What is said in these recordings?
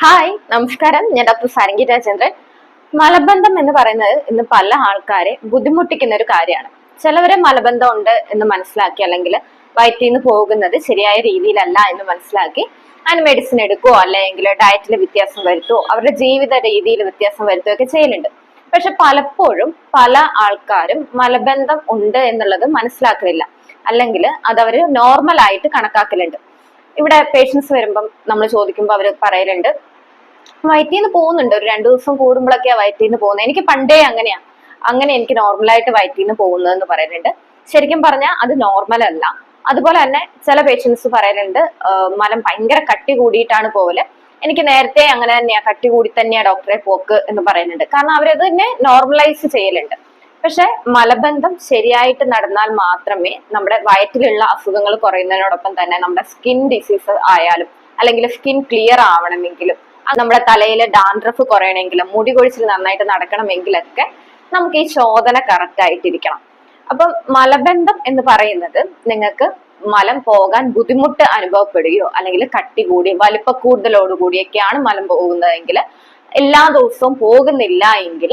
Hi നമസ്കാരം. ഞാൻ doctor Sarangi Rajendran. മലബന്ധം എന്ന് പറയുന്നത് ഇന്ന് പല ആൾക്കാരെ ബുദ്ധിമുട്ടിക്കുന്ന ഒരു കാര്യമാണ്. ചിലവരെ മലബന്ധം ഉണ്ട് എന്ന് മനസ്സിലാക്കി അല്ലെങ്കിൽ വയറ്റിൽ നിന്ന് പോകുന്നത് ശരിയായ രീതിയിലല്ല എന്ന് മനസ്സിലാക്കി അതിന് മെഡിസിൻ എടുക്കുകയോ അല്ലെങ്കിൽ ഡയറ്റിൽ വ്യത്യാസം വരുത്തുകയോ അവരുടെ ജീവിത രീതിയിൽ വ്യത്യാസം വരുത്തുകയോ ഒക്കെ ചെയ്യലുണ്ട്. പക്ഷെ പലപ്പോഴും പല ആൾക്കാരും മലബന്ധം ഉണ്ട് എന്നുള്ളത് മനസ്സിലാക്കുന്നില്ല അല്ലെങ്കിൽ അത് അവർ നോർമൽ ആയിട്ട് കണക്കാക്കലുണ്ട്. ഇവിടെ പേഷ്യൻസ് വരുമ്പം നമ്മൾ ചോദിക്കുമ്പോൾ അവർ പറയലുണ്ട് വയറ്റിൽ നിന്ന് പോകുന്നുണ്ട്. ഒരു രണ്ടു ദിവസം കൂടുമ്പോഴൊക്കെയാ വയറ്റിൽ നിന്ന് പോകുന്നത് എനിക്ക് പണ്ടേ അങ്ങനെയാ. അങ്ങനെ എനിക്ക് നോർമലായിട്ട് വയറ്റിൽ നിന്ന് പോകുന്നതെന്ന് പറയുന്നുണ്ട്. ശരിക്കും പറഞ്ഞാൽ അത് നോർമൽ അല്ല അതുപോലെ തന്നെ ചില പേഷ്യൻസ് പറയുന്നുണ്ട് "ആഹ് മലം ഭയങ്കര കട്ടി കൂടിയിട്ടാണ് പോവൽ. എനിക്ക് നേരത്തെ അങ്ങനെ തന്നെയാ. കട്ടി കൂടി തന്നെയാ ഡോക്ടറെ പോക്ക് എന്ന് പറയുന്നുണ്ട്. കാരണം അവരത് തന്നെ നോർമലൈസ് ചെയ്യലുണ്ട്. പക്ഷെ മലബന്ധം ശരിയായിട്ട് നടന്നാൽ മാത്രമേ നമ്മുടെ വയറ്റിലുള്ള അസുഖങ്ങൾ കുറയുന്നതിനോടൊപ്പം തന്നെ നമ്മുടെ സ്കിൻ ഡിസീസ് ആയാലും അല്ലെങ്കിൽ സ്കിൻ ക്ലിയർ ആവണമെങ്കിലും നമ്മുടെ തലയിലെ ഡാൻഡ്രഫ് കുറയണമെങ്കിലും മുടി കൊഴിച്ചിൽ നന്നായിട്ട് നടക്കണമെങ്കിലൊക്കെ നമുക്ക് ഈ ചോദന കറക്റ്റ് ആയിട്ടിരിക്കണം. അപ്പം മലബന്ധം എന്ന് പറയുന്നത് നിങ്ങൾക്ക് മലം പോകാൻ ബുദ്ധിമുട്ട് അനുഭവപ്പെടുകയോ അല്ലെങ്കിൽ കട്ടി കൂടി വലിപ്പ കൂടുതലോടുകൂടിയൊക്കെയാണ് മലം പോകുന്നതെങ്കിൽ എല്ലാ ദിവസവും പോകുന്നില്ല എങ്കിൽ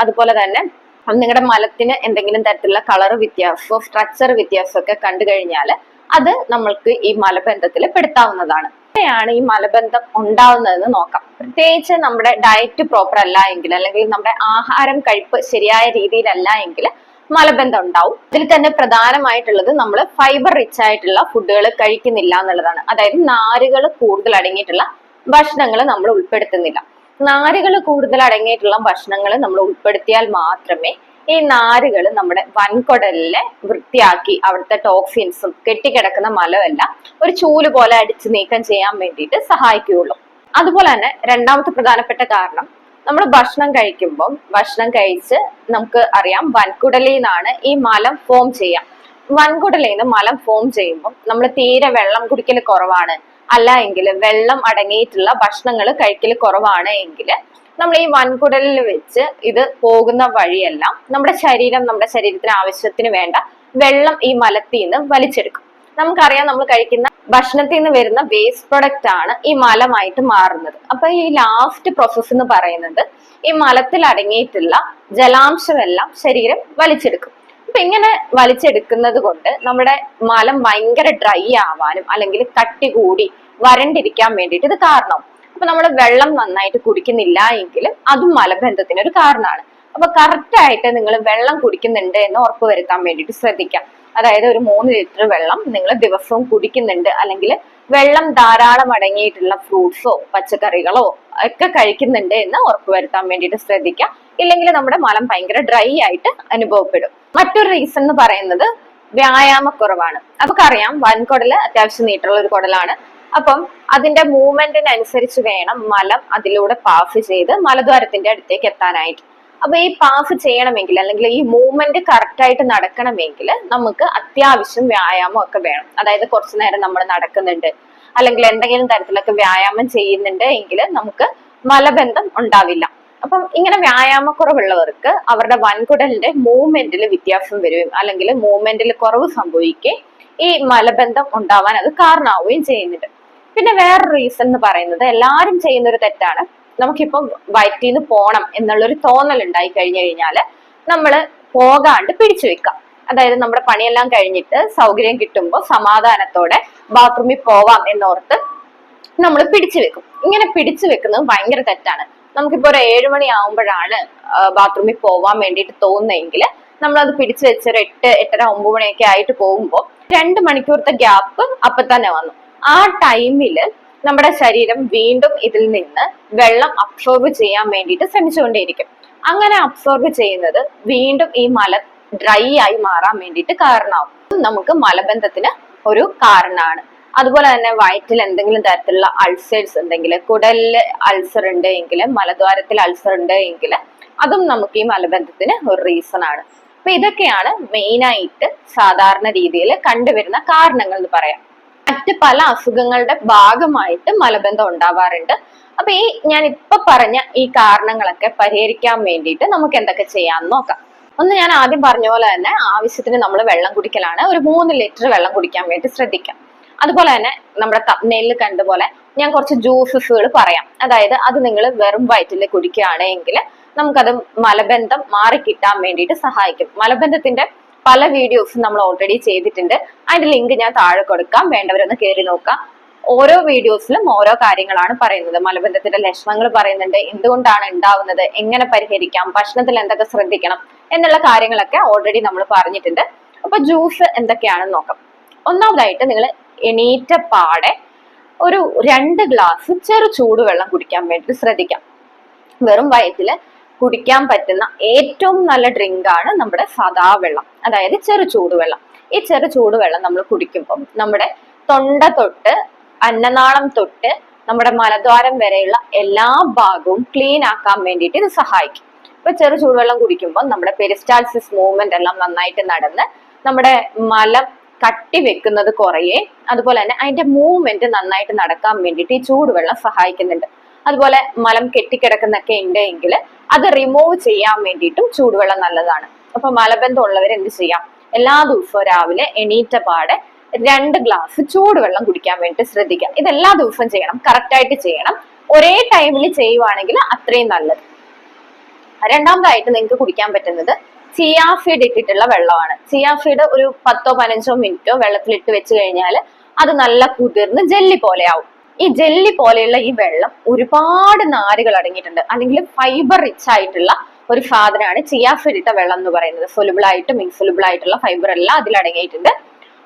അതുപോലെ തന്നെ നിങ്ങളുടെ മലത്തിന് എന്തെങ്കിലും തരത്തിലുള്ള കളർ വ്യത്യാസമോ സ്ട്രക്ചർ വ്യത്യാസമോ ഒക്കെ കണ്ടു കഴിഞ്ഞാൽ അത് നമ്മൾക്ക് ഈ മലബന്ധത്തിൽ പെടുത്താവുന്നതാണ്. എങ്ങനെയാണ് ഈ മലബന്ധം ഉണ്ടാവുന്നതെന്ന് നോക്കാം. പ്രത്യേകിച്ച് നമ്മുടെ ഡയറ്റ് പ്രോപ്പർ അല്ല എങ്കിൽ അല്ലെങ്കിൽ നമ്മുടെ ആഹാരം കഴിപ്പ് ശരിയായ രീതിയിലല്ല എങ്കിൽ മലബന്ധം ഉണ്ടാവും. ഇതിൽ തന്നെ പ്രധാനമായിട്ടുള്ളത് നമ്മൾ ഫൈബർ റിച്ച് ആയിട്ടുള്ള ഫുഡുകൾ കഴിക്കുന്നില്ല എന്നുള്ളതാണ്. അതായത് നാരുകൾ കൂടുതൽ അടങ്ങിയിട്ടുള്ള ഭക്ഷണങ്ങൾ നമ്മൾ ഉൾപ്പെടുത്തുന്നില്ല. നാരുകൾ കൂടുതൽ അടങ്ങിയിട്ടുള്ള ഭക്ഷണങ്ങൾ നമ്മൾ ഉൾപ്പെടുത്തിയാൽ മാത്രമേ ഈ നാരുകൾ നമ്മുടെ വൻകുടലിനെ വൃത്തിയാക്കി അവിടുത്തെ ടോക്സിൻസും കെട്ടിക്കിടക്കുന്ന മലമെല്ലാം ഒരു ചൂൽ പോലെ അടിച്ച് നീക്കം ചെയ്യാൻ വേണ്ടിയിട്ട് സഹായിക്കുകയുള്ളൂ. അതുപോലെ തന്നെ രണ്ടാമത്തെ പ്രധാനപ്പെട്ട കാരണം നമ്മൾ ഭക്ഷണം കഴിക്കുമ്പം ഭക്ഷണം കഴിച്ച് നമുക്ക് അറിയാം വൻകുടലിൽ നിന്നാണ് ഈ മലം ഫോം ചെയ്യാം വൻകുടലിൽ നിന്ന് മലം ഫോം ചെയ്യുമ്പം നമ്മൾ തീരെ വെള്ളം കുടിക്കൽ കുറവാണ്. അല്ല എങ്കിൽ വെള്ളം അടങ്ങിയിട്ടുള്ള ഭക്ഷണങ്ങൾ കഴിക്കൽ കുറവാണ് എങ്കിൽ നമ്മൾ ഈ വൻകുടലിൽ വെച്ച് ഇത് പോകുന്ന വഴിയെല്ലാം നമ്മുടെ ശരീരം നമ്മുടെ ശരീരത്തിന് ആവശ്യത്തിന് വേണ്ട വെള്ളം ഈ മലത്തിൽ നിന്ന് വലിച്ചെടുക്കും. നമുക്കറിയാം നമ്മൾ കഴിക്കുന്ന ഭക്ഷണത്തിൽ നിന്ന് വരുന്ന വേസ്റ്റ് പ്രൊഡക്റ്റ് ആണ് ഈ മലമായിട്ട് മാറുന്നത്. അപ്പൊ ഈ ലാസ്റ്റ് പ്രോസസ്സ് എന്ന് പറയുന്നത് ഈ മലത്തിൽ അടങ്ങിയിട്ടുള്ള ജലാംശമെല്ലാം ശരീരം വലിച്ചെടുക്കും. അപ്പൊ ഇങ്ങനെ വലിച്ചെടുക്കുന്നത് കൊണ്ട് നമ്മുടെ മലം ഭയങ്കര ഡ്രൈ ആവാനും അല്ലെങ്കിൽ കട്ടി കൂടി വരണ്ടിരിക്കാൻ വേണ്ടിയിട്ട് ഇത് കാരണമാവും അപ്പൊ നമ്മൾ വെള്ളം നന്നായിട്ട് കുടിക്കുന്നില്ല എങ്കിൽ അതും മലബന്ധത്തിന് ഒരു കാരണമാണ്. അപ്പൊ കറക്റ്റ് ആയിട്ട് നിങ്ങൾ വെള്ളം കുടിക്കുന്നുണ്ട് എന്ന് ഉറപ്പ് വരുത്താൻ വേണ്ടിയിട്ട് ശ്രദ്ധിക്കാം അതായത് ഒരു മൂന്ന് ലിറ്റർ വെള്ളം നിങ്ങൾ ദിവസവും കുടിക്കുന്നുണ്ട് അല്ലെങ്കിൽ വെള്ളം ധാരാളം അടങ്ങിയിട്ടുള്ള ഫ്രൂട്ട്സോ പച്ചക്കറികളോ ഒക്കെ കഴിക്കുന്നുണ്ട് എന്ന് ഉറപ്പ് വരുത്താൻ വേണ്ടിയിട്ട് ശ്രദ്ധിക്കാം ഇല്ലെങ്കിൽ നമ്മുടെ മലം ഭയങ്കര ഡ്രൈ ആയിട്ട് അനുഭവപ്പെടും. മറ്റൊരു റീസൺ എന്ന് പറയുന്നത് വ്യായാമക്കുറവാണ്. നമുക്കറിയാം വൻകുടൽ അത്യാവശ്യം നീട്ടുള്ള ഒരു കുടലാണ്. അപ്പം അതിന്റെ മൂവ്മെന്റിനനുസരിച്ച് വേണം മലം അതിലൂടെ പാസ് ചെയ്ത് മലദ്വാരത്തിന്റെ അടുത്തേക്ക് എത്താനായിട്ട്. അപ്പൊ ഈ പാസ് ചെയ്യണമെങ്കിൽ അല്ലെങ്കിൽ ഈ മൂവ്മെന്റ് കറക്റ്റ് ആയിട്ട് നടക്കണമെങ്കിൽ നമുക്ക് അത്യാവശ്യം വ്യായാമം ഒക്കെ വേണം. അതായത് കുറച്ചു നേരം നമ്മൾ നടക്കുന്നുണ്ട്. അല്ലെങ്കിൽ എന്തെങ്കിലും തരത്തിലൊക്കെ വ്യായാമം ചെയ്യുന്നുണ്ട് എങ്കിൽ നമുക്ക് മലബന്ധം ഉണ്ടാവില്ല. അപ്പം ഇങ്ങനെ വ്യായാമക്കുറവുള്ളവർക്ക് അവരുടെ വൻകുടലിന്റെ മൂവ്മെന്റിൽ വ്യത്യാസം വരികയും അല്ലെങ്കിൽ മൂവ്മെന്റിൽ കുറവ് സംഭവിക്കുകയും ഈ മലബന്ധം ഉണ്ടാവാൻ അത് കാരണമാവുകയും ചെയ്യുന്നുണ്ട്. പിന്നെ വേറെ റീസൺ എന്ന് പറയുന്നത് എല്ലാവരും ചെയ്യുന്ന ഒരു തെറ്റാണ്. നമുക്കിപ്പം വയറ്റിൽ നിന്ന് പോണം എന്നുള്ളൊരു തോന്നൽ ഉണ്ടായി കഴിഞ്ഞു കഴിഞ്ഞാൽ നമ്മൾ പോകാണ്ട് പിടിച്ചു വെക്കാം. അതായത് നമ്മുടെ പണിയെല്ലാം കഴിഞ്ഞിട്ട് സൗകര്യം കിട്ടുമ്പോൾ സമാധാനത്തോടെ ബാത്റൂമിൽ പോവാം എന്നോർത്ത് നമ്മൾ പിടിച്ചു വെക്കും. ഇങ്ങനെ പിടിച്ചു വെക്കുന്നത് ഭയങ്കര തെറ്റാണ്. നമുക്കിപ്പോ ഒരു ഏഴു മണി ആവുമ്പോഴാണ് ബാത്റൂമിൽ പോവാൻ വേണ്ടിയിട്ട് തോന്നുന്നതെങ്കിൽ നമ്മൾ അത് പിടിച്ചു വെച്ച് ഒരു എട്ട് എട്ടര ഒമ്പത് മണിയൊക്കെ ആയിട്ട് പോകുമ്പോൾ രണ്ട് മണിക്കൂറത്തെ ഗ്യാപ്പ് അപ്പൊ തന്നെ വന്നു. ആ ടൈമിൽ നമ്മുടെ ശരീരം വീണ്ടും ഇതിൽ നിന്ന് വെള്ളം അബ്സോർബ് ചെയ്യാൻ വേണ്ടിയിട്ട് ശ്രമിച്ചുകൊണ്ടേയിരിക്കും. അങ്ങനെ അബ്സോർബ് ചെയ്യുന്നത് വീണ്ടും ഈ മല ഡ്രൈ ആയി മാറാൻ വേണ്ടിയിട്ട് കാരണമാവും. നമുക്ക് മലബന്ധത്തിന് ഒരു കാരണമാണ്. അതുപോലെ തന്നെ വയറ്റിൽ എന്തെങ്കിലും തരത്തിലുള്ള അൾസേഴ്സ് ഉണ്ടെങ്കിൽ കുടലിൽ അൾസർ ഉണ്ട് എങ്കിൽ മലദ്വാരത്തിൽ അൾസർ ഉണ്ട് എങ്കിൽ അതും നമുക്ക് ഈ മലബന്ധത്തിന് ഒരു റീസൺ ആണ്. അപ്പൊ ഇതൊക്കെയാണ് മെയിനായിട്ട് സാധാരണ രീതിയിൽ കണ്ടുവരുന്ന കാരണങ്ങൾ എന്ന് പറയാം. മറ്റ് പല അസുഖങ്ങളുടെ ഭാഗമായിട്ട് മലബന്ധം ഉണ്ടാവാറുണ്ട്. അപ്പൊ ഈ ഞാൻ ഇപ്പൊ പറഞ്ഞ ഈ കാരണങ്ങളൊക്കെ പരിഹരിക്കാൻ വേണ്ടിയിട്ട് നമുക്ക് എന്തൊക്കെ ചെയ്യാമെന്ന് നോക്കാം. ഒന്ന് ഞാൻ ആദ്യം പറഞ്ഞ പോലെ തന്നെ ആവശ്യത്തിന് നമ്മൾ വെള്ളം കുടിക്കലാണ്. ഒരു മൂന്ന് ലിറ്റർ വെള്ളം കുടിക്കാൻ വേണ്ടി ശ്രദ്ധിക്കാം. അതുപോലെ തന്നെ നമ്മുടെ തപ്നയിൽ കണ്ടുപോലെ ഞാൻ കുറച്ച് ജ്യൂസസുകൾ പറയാം. അതായത് അത് നിങ്ങൾ വെറും വയറ്റിൽ കുടിക്കുകയാണെങ്കിൽ നമുക്കത് മലബന്ധം മാറിക്കിട്ടാൻ വേണ്ടിയിട്ട് സഹായിക്കും. മലബന്ധത്തിന്റെ പല വീഡിയോസും നമ്മൾ ഓൾറെഡി ചെയ്തിട്ടുണ്ട്. അതിന്റെ ലിങ്ക് ഞാൻ താഴെ കൊടുക്കാം. വേണ്ടവരൊന്ന് കയറി നോക്കാം. ഓരോ വീഡിയോസിലും ഓരോ കാര്യങ്ങളാണ് പറയുന്നത്. മലബന്ധത്തിന്റെ ലക്ഷണങ്ങൾ പറയുന്നുണ്ട്. എന്തുകൊണ്ടാണ് ഉണ്ടാവുന്നത്? എങ്ങനെ പരിഹരിക്കാം? ഭക്ഷണത്തിൽ എന്തൊക്കെ ശ്രദ്ധിക്കണം? എന്നുള്ള കാര്യങ്ങളൊക്കെ ഓൾറെഡി നമ്മൾ പറഞ്ഞിട്ടുണ്ട്. അപ്പൊ ജ്യൂസ് എന്തൊക്കെയാണെന്ന് നോക്കാം. ഒന്നാമതായിട്ട് നിങ്ങൾ എണീറ്റ പാടെ ഒരു രണ്ട് ഗ്ലാസ് ചെറു ചൂടുവെള്ളം കുടിക്കാൻ വേണ്ടി ശ്രദ്ധിക്കാം. വെറും വയറ്റിൽ കുടിക്കാൻ പറ്റുന്ന ഏറ്റവും നല്ല ഡ്രിങ്ക് ആണ് നമ്മുടെ സാദാ വെള്ളം അതായത് ചെറു ചൂടുവെള്ളം. ഈ ചെറു ചൂടുവെള്ളം നമ്മൾ കുടിക്കുമ്പം നമ്മുടെ തൊണ്ട തൊട്ട് അന്നനാളം തൊട്ട് നമ്മുടെ മലദ്വാരം വരെയുള്ള എല്ലാ ഭാഗവും ക്ലീൻ ആക്കാൻ വേണ്ടിയിട്ട് ഇത് സഹായിക്കും. ഇപ്പൊ ചെറു ചൂടുവെള്ളം കുടിക്കുമ്പോൾ നമ്മുടെ പെരിസ്റ്റാൾസിസ് മൂവ്മെന്റ് എല്ലാം നന്നായിട്ട് നടന്ന് നമ്മുടെ മലം കട്ടി വെക്കുന്നത് കുറയേ അതുപോലെ തന്നെ അതിന്റെ മൂവ്മെന്റ് നന്നായിട്ട് നടക്കാൻ വേണ്ടിയിട്ട് ഈ ചൂടുവെള്ളം സഹായിക്കുന്നുണ്ട്. അതുപോലെ മലം കെട്ടിക്കിടക്കുന്നൊക്കെ ഉണ്ടെങ്കിൽ അത് റിമൂവ് ചെയ്യാൻ വേണ്ടിയിട്ടും ചൂടുവെള്ളം നല്ലതാണ്. അപ്പൊ മലബന്ധം ഉള്ളവർ എന്ത് ചെയ്യാം? എല്ലാ ദിവസവും രാവിലെ എണീറ്റ പാടെ രണ്ട് ഗ്ലാസ് ചൂടുവെള്ളം കുടിക്കാൻ വേണ്ടി ശ്രദ്ധിക്കാം ഇത് എല്ലാ ദിവസവും ചെയ്യണം. കറക്റ്റായിട്ട് ചെയ്യണം. ഒരേ ടൈമിൽ ചെയ്യുവാണെങ്കിൽ അത്രയും നല്ലത്. രണ്ടാമതായിട്ട് നിങ്ങൾക്ക് കുടിക്കാൻ പറ്റുന്നത് ചിയാ ഫീഡ് ഇട്ടിട്ടുള്ള വെള്ളമാണ്. ചിയാ ഫീഡ് ഒരു പത്തോ പതിനഞ്ചോ മിനിറ്റോ വെള്ളത്തിലിട്ട് വെച്ച് കഴിഞ്ഞാൽ അത് നല്ല കുതിർന്ന് ജെല്ലി പോലെ ആവും. ഈ ജെല്ലി പോലെയുള്ള ഈ വെള്ളം ഒരുപാട് നാരുകൾ അടങ്ങിയിട്ടുണ്ട്. അല്ലെങ്കിൽ ഫൈബർ റിച്ച് ആയിട്ടുള്ള ഒരു സാധനമാണ് ചിയാ വെള്ളം എന്ന് പറയുന്നത്. സൊലുബിൾ ആയിട്ടും ഇൻസൊലുബിൾ ആയിട്ടുള്ള ഫൈബർ എല്ലാം അതിൽ അടങ്ങിയിട്ടുണ്ട്.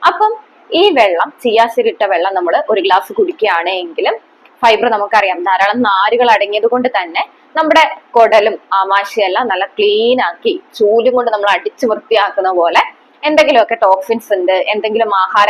അപ്പം ഈ വെള്ളം ചിയാസിരിട്ട വെള്ളം നമ്മൾ ഒരു ഗ്ലാസ് കുടിക്കുകയാണെങ്കിലും ഫൈബർ നമുക്കറിയാം. ധാരാളം നാരുകൾ അടങ്ങിയത് കൊണ്ട് തന്നെ നമ്മുടെ കുടലും ആമാശയെല്ലാം നല്ല ക്ലീൻ ആക്കി ചൂലും കൊണ്ട് നമ്മൾ അടിച്ചു വൃത്തിയാക്കുന്ന പോലെ എന്തെങ്കിലുമൊക്കെ ടോക്സിൻസ് ഉണ്ട് എന്തെങ്കിലും ആഹാര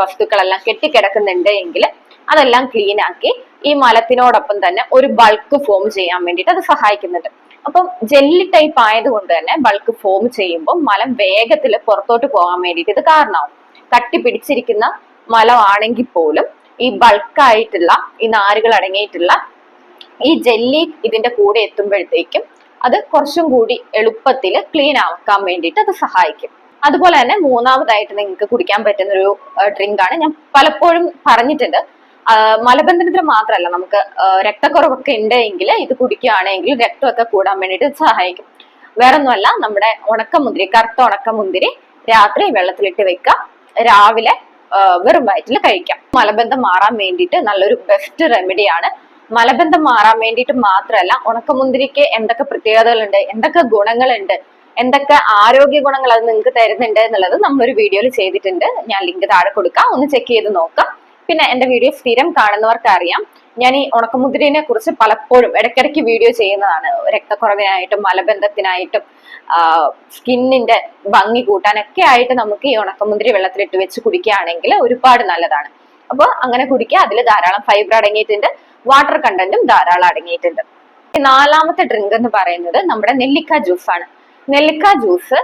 വസ്തുക്കളെല്ലാം കെട്ടിക്കിടക്കുന്നുണ്ട് എങ്കിൽ അതെല്ലാം ക്ലീൻ ആക്കി ഈ മലത്തിനോടൊപ്പം തന്നെ ഒരു ബൾക്ക് ഫോം ചെയ്യാൻ വേണ്ടിയിട്ട് അത് സഹായിക്കുന്നുണ്ട്. അപ്പം ജെല്ലി ടൈപ്പ് ആയതുകൊണ്ട് തന്നെ ബൾക്ക് ഫോം ചെയ്യുമ്പോൾ മലം വേഗത്തിൽ പുറത്തോട്ട് പോകാൻ വേണ്ടിയിട്ട് ഇത് കാരണമാവും. കട്ടി പിടിച്ചിരിക്കുന്ന മലമാണെങ്കിൽ പോലും ഈ ബൾക്കായിട്ടുള്ള ഈ നാരുകൾ അടങ്ങിയിട്ടുള്ള ഈ ജെല്ലി ഇതിന്റെ കൂടെ എത്തുമ്പോഴത്തേക്കും അത് കുറച്ചും കൂടി എളുപ്പത്തിൽ ക്ലീൻ ആക്കാൻ വേണ്ടിയിട്ട് അത് സഹായിക്കും. അതുപോലെ തന്നെ മൂന്നാമതായിട്ട് നിങ്ങൾക്ക് കുടിക്കാൻ പറ്റുന്ന ഒരു ഡ്രിങ്ക് ആണ്. ഞാൻ പലപ്പോഴും പറഞ്ഞിട്ടുണ്ട്. മലബന്ധനത്തിന് മാത്രമല്ല നമുക്ക് രക്തക്കുറവൊക്കെ ഉണ്ടെങ്കിൽ ഇത് കുടിക്കുകയാണെങ്കിൽ രക്തമൊക്കെ കൂടാൻ വേണ്ടിയിട്ട് സഹായിക്കും. വേറൊന്നുമല്ല നമ്മുടെ ഉണക്കമുന്തിരി കറുത്ത ഉണക്കമുന്തിരി രാത്രി വെള്ളത്തിലിട്ട് വെക്കുക. രാവിലെ വെറും വയറ്റിൽ കഴിക്കാം. മലബന്ധം മാറാൻ വേണ്ടിയിട്ട് നല്ലൊരു ബെസ്റ്റ് റെമഡിയാണ് മലബന്ധം മാറാൻ വേണ്ടിയിട്ട് മാത്രമല്ല ഉണക്കമുന്തിരിക്ക് എന്തൊക്കെ പ്രത്യേകതകളുണ്ട് എന്തൊക്കെ ഗുണങ്ങളുണ്ട് എന്തൊക്കെ ആരോഗ്യ ഗുണങ്ങൾ അത് നിങ്ങൾക്ക് തരുന്നുണ്ട് എന്നുള്ളത് നമ്മളൊരു വീഡിയോയിൽ ചെയ്തിട്ടുണ്ട്. ഞാൻ ലിങ്ക് താഴെ കൊടുക്കാം. ഒന്ന് ചെക്ക് ചെയ്ത് നോക്കാം. പിന്നെ എന്റെ വീഡിയോ സ്ഥിരം കാണുന്നവർക്ക് അറിയാം ഞാൻ ഈ ഉണക്കമുന്തിരിനെ കുറിച്ച് പലപ്പോഴും ഇടയ്ക്കിടയ്ക്ക് വീഡിയോ ചെയ്യുന്നതാണ്. രക്തക്കുറവിനായിട്ടും മലബന്ധത്തിനായിട്ടും സ്കിന്നിന്റെ ഭംഗി കൂട്ടാനൊക്കെ ആയിട്ട് നമുക്ക് ഈ ഉണക്കമുന്തിരി വെള്ളത്തിലിട്ട് വെച്ച് കുടിക്കുകയാണെങ്കിൽ ഒരുപാട് നല്ലതാണ്. അപ്പോൾ അങ്ങനെ കുടിക്കുക. അതിൽ ധാരാളം ഫൈബർ അടങ്ങിയിട്ടുണ്ട്. വാട്ടർ കണ്ടന്റും ധാരാളം അടങ്ങിയിട്ടുണ്ട്. നാലാമത്തെ ഡ്രിങ്ക് എന്ന് പറയുന്നത് നമ്മുടെ നെല്ലിക്ക ജ്യൂസ് ആണ്. നെല്ലിക്ക ജ്യൂസ്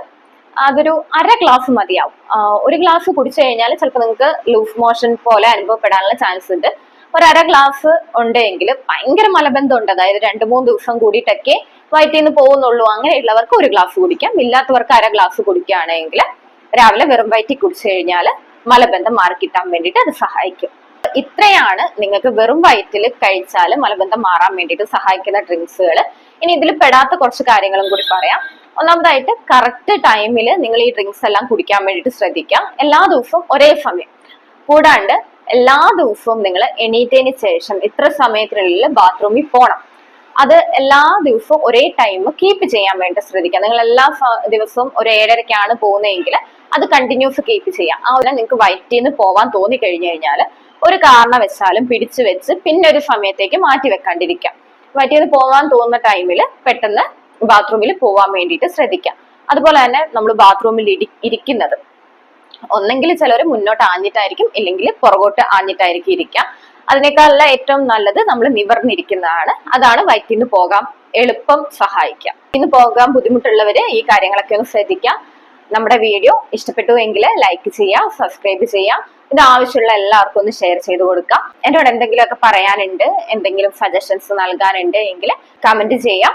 അതൊരു അര ഗ്ലാസ് മതിയാവും. ഒരു ഗ്ലാസ് കുടിച്ചു കഴിഞ്ഞാൽ ചിലപ്പോൾ നിങ്ങൾക്ക് ലൂസ് മോഷൻ പോലെ അനുഭവപ്പെടാനുള്ള ചാൻസ് ഉണ്ട്. ഒരു അര ഗ്ലാസ് ഉണ്ടെങ്കിൽ ഭയങ്കര മലബന്ധം ഉണ്ട് അതായത് രണ്ട് മൂന്ന് ദിവസം കൂടിയിട്ടൊക്കെ വയറ്റിൽ നിന്ന് പോകുന്നുള്ളൂ. അങ്ങനെയുള്ളവർക്ക് ഒരു ഗ്ലാസ് കുടിക്കാം. ഇല്ലാത്തവർക്ക് അര ഗ്ലാസ് കുടിക്കുകയാണെങ്കിൽ രാവിലെ വെറും വയറ്റി കുടിച്ചു കഴിഞ്ഞാൽ മലബന്ധം മാറിക്കിട്ടാൻ വേണ്ടിയിട്ട് അത് സഹായിക്കും. ഇത്രയാണ് നിങ്ങൾക്ക് വെറും വയറ്റിൽ കഴിച്ചാൽ മലബന്ധം മാറാൻ വേണ്ടിയിട്ട് സഹായിക്കുന്ന ഡ്രിങ്ക്സുകൾ ഇനി ഇതിൽ പെടാത്ത കുറച്ച് കാര്യങ്ങളും കൂടി പറയാം. ഒന്നാമതായിട്ട് കറക്റ്റ് ടൈമിൽ നിങ്ങൾ ഈ ഡ്രിങ്ക്സ് എല്ലാം കുടിക്കാൻ വേണ്ടിയിട്ട് ശ്രദ്ധിക്കാം. എല്ലാ ദിവസവും ഒരേ സമയം. കൂടാണ്ട് എല്ലാ ദിവസവും നിങ്ങൾ എണീറ്റതിന് ശേഷം ഇത്ര സമയത്തിനുള്ളിൽ ബാത്റൂമിൽ പോകണം അത് എല്ലാ ദിവസവും ഒരേ ടൈം കീപ്പ് ചെയ്യാൻ വേണ്ടി ശ്രദ്ധിക്കുക നിങ്ങൾ എല്ലാ ദിവസവും ഒരു ഏഴരക്കാണ് പോകുന്നതെങ്കിൽ അത് കണ്ടിന്യൂസ് കീപ്പ് ചെയ്യാം. ആ ഒരു നിങ്ങൾക്ക് വയറ്റിൽ നിന്ന് പോവാൻ തോന്നി കഴിഞ്ഞു കഴിഞ്ഞാൽ ഒരു കാരണവശാലും പിടിച്ചു വെച്ച് പിന്നെ ഒരു സമയത്തേക്ക് മാറ്റി വെക്കാണ്ടിരിക്കാം വയറ്റിൽ നിന്ന് പോവാൻ തോന്നുന്ന ടൈമിൽ പെട്ടെന്ന് ബാത്റൂമിൽ പോവാൻ വേണ്ടിയിട്ട് ശ്രദ്ധിക്കാം. അതുപോലെ തന്നെ നമ്മൾ ബാത്റൂമിൽ ഇരിക്കുന്നത്. ഒന്നെങ്കിൽ ചിലർ മുന്നോട്ട് ആഞ്ഞിട്ടായിരിക്കും ഇല്ലെങ്കിൽ പുറകോട്ട് ആഞ്ഞിട്ടായിരിക്കും ഇരിക്കുക അതിനേക്കാളല്ല ഏറ്റവും നല്ലത് നമ്മൾ നിവർന്നിരിക്കുന്നതാണ്. അതാണ് വയറ്റിൽ നിന്ന് പോകാൻ എളുപ്പം സഹായിക്കാം ഇന്ന് പോകാൻ ബുദ്ധിമുട്ടുള്ളവര് ഈ കാര്യങ്ങളൊക്കെ ഒന്ന് ശ്രദ്ധിക്കാം. നമ്മുടെ വീഡിയോ ഇഷ്ടപ്പെട്ടു എങ്കിൽ ലൈക്ക് ചെയ്യാം സബ്സ്ക്രൈബ് ചെയ്യാം. ഇത് ആവശ്യമുള്ള എല്ലാവർക്കും ഒന്ന് ഷെയർ ചെയ്ത് കൊടുക്കാം. എന്നോട് എന്തെങ്കിലുമൊക്കെ പറയാനുണ്ട് എന്തെങ്കിലും സജഷൻസ് നൽകാനുണ്ട് എങ്കിൽ കമന്റ് ചെയ്യാം.